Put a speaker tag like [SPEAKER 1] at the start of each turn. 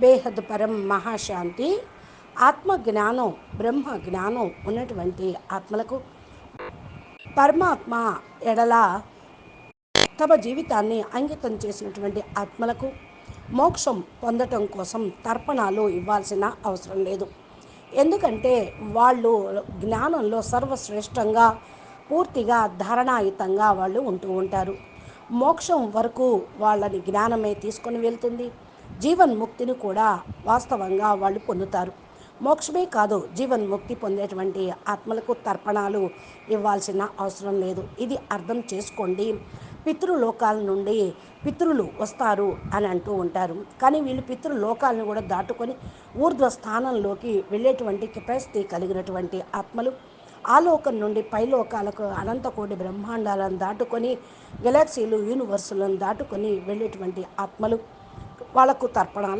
[SPEAKER 1] బేహద్ పరం మహాశాంతి. ఆత్మ జ్ఞానం బ్రహ్మ జ్ఞానం ఉన్నటువంటి ఆత్మలకు పరమాత్మ ఎడల తమ జీవితాన్ని అంకితం చేసినటువంటి ఆత్మలకు మోక్షం పొందటం కోసం తర్పణాలు ఇవ్వాల్సిన అవసరం లేదు. ఎందుకంటే వాళ్ళు జ్ఞానంలో సర్వశ్రేష్టంగా పూర్తిగా ధారణాయుతంగా వాళ్ళు ఉంటూ ఉంటారు. మోక్షం వరకు వాళ్ళని జ్ఞానమే తీసుకొని వెళ్తుంది. జీవన్ముక్తిని కూడా వాస్తవంగా వాళ్ళు పొందుతారు. మోక్షమే కాదు జీవన్ముక్తి పొందేటువంటి ఆత్మలకు తర్పణాలు ఇవ్వాల్సిన అవసరం లేదు. ఇది అర్థం చేసుకోండి. పితృలోకాల నుండి పితృలు వస్తారు అని అంటూ ఉంటారు. కానీ వీళ్ళు పితృలోకాలను కూడా దాటుకొని ఊర్ధ్వ స్థానంలోకి వెళ్ళేటువంటి కెపాసిటీ కలిగినటువంటి ఆత్మలు ఆ లోకం నుండి పైలోకాలకు అనంతకోటి బ్రహ్మాండాలను దాటుకొని గెలాక్సీలు యూనివర్సులను దాటుకొని వెళ్ళేటువంటి ఆత్మలు వాళ్ళకు తర్పణాలు